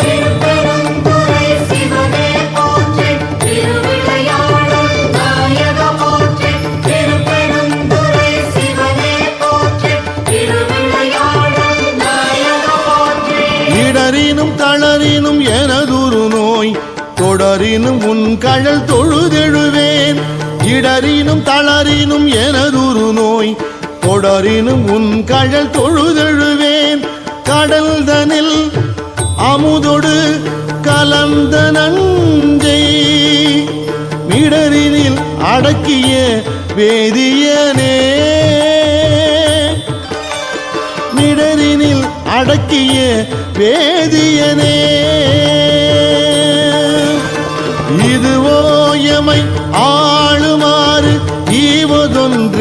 திருப்பெருந்துறை எனதுரு நோய் தொடரினும் உன் கழல் இடறினும் தளறினும் எனதுரு நோய். தொடரினும் உன் கழல் தொழுதழுவேன். கடல் தனில் அமுதொடு கலந்த நஞ்சை. மிடரினில் அடக்கிய வேதியனே. மிடரினில் அடக்கிய வேதியனே. இதுவோ எமை ஆ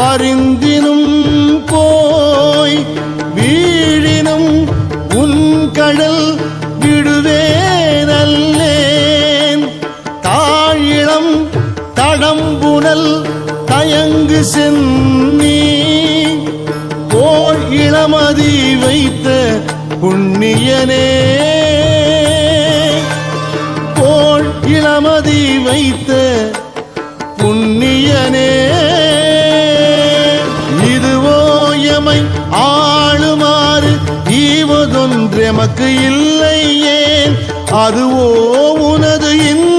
வரிந்தினும் போய் வீழினும் உன் கடல் விடுவேனல்லேன். தாழிளம் தடம்புணல் தயங்கு சென்னி. போல் இளமதி வைத்த புண்ணியனே. போல் இளமதி வைத்த புண்ணியனே. நமக்கு இல்லை ஏன்? அதுவோ உனது இன்னருள்